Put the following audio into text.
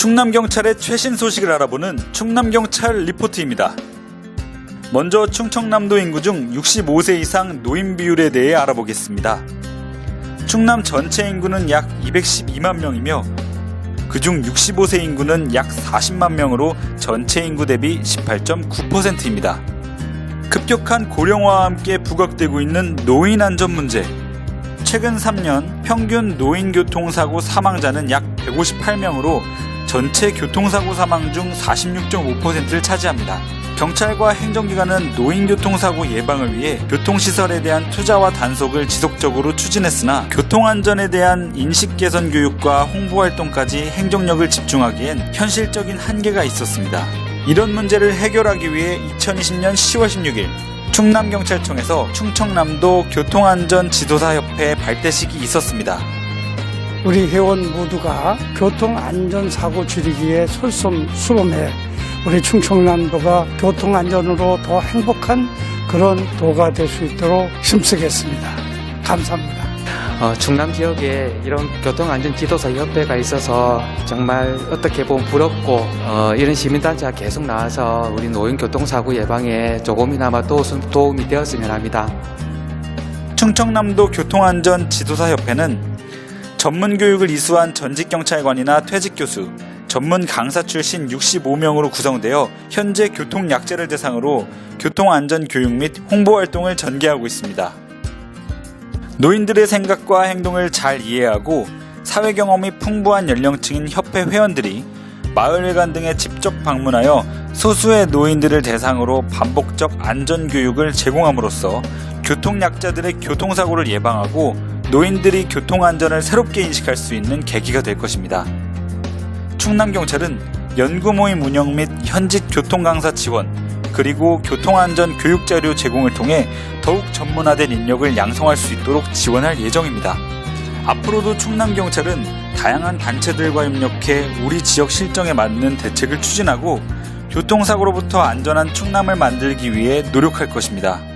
충남 경찰의 최신 소식을 알아보는 충남 경찰 리포트입니다. 먼저 충청남도 인구 중 65세 이상 노인 비율에 대해 알아보겠습니다. 충남 전체 인구는 약 212만 명이며 그중 65세 인구는 약 40만 명으로 전체 인구 대비 18.9%입니다. 급격한 고령화와 함께 부각되고 있는 노인 안전 문제. 최근 3년 평균 노인 교통사고 사망자는 약 158명으로 전체 교통사고 사망 중 46.5%를 차지합니다. 경찰과 행정기관은 노인 교통사고 예방을 위해 교통시설에 대한 투자와 단속을 지속적으로 추진했으나 교통안전에 대한 인식 개선 교육과 홍보 활동까지 행정력을 집중하기엔 현실적인 한계가 있었습니다. 이런 문제를 해결하기 위해 2020년 10월 16일 충남경찰청에서 충청남도 교통안전 지도사협회 발대식이 있었습니다. 우리 회원 모두가 교통안전사고 줄이기에 솔선수범해 우리 충청남도가 교통안전으로 더 행복한 그런 도가 될 수 있도록 힘쓰겠습니다. 감사합니다. 어, 충남 지역에 이런 교통안전 지도사 협회가 있어서 정말 어떻게 보면 부럽고 어, 이런 시민단체가 계속 나와서 우리 노인 교통사고 예방에 조금이나마 도, 도움이 되었으면 합니다. 충청남도 교통안전 지도사 협회는 전문 교육을 이수한 전직 경찰관이나 퇴직 교수, 전문 강사 출신 65명으로 구성되어 현재 교통 약자를 대상으로 교통 안전 교육 및 홍보 활동을 전개하고 있습니다. 노인들의 생각과 행동을 잘 이해하고 사회 경험이 풍부한 연령층인 협회 회원들이 마을회관 등에 직접 방문하여 소수의 노인들을 대상으로 반복적 안전 교육을 제공함으로써 교통약자들의 교통사고를 예방하고 노인들이 교통안전을 새롭게 인식할 수 있는 계기가 될 것입니다. 충남경찰은 연구모임 운영 및 현직 교통강사 지원, 그리고 교통안전 교육자료 제공을 통해 더욱 전문화된 인력을 양성할 수 있도록 지원할 예정입니다. 앞으로도 충남경찰은 다양한 단체들과 협력해 우리 지역 실정에 맞는 대책을 추진하고 교통사고로부터 안전한 충남을 만들기 위해 노력할 것입니다.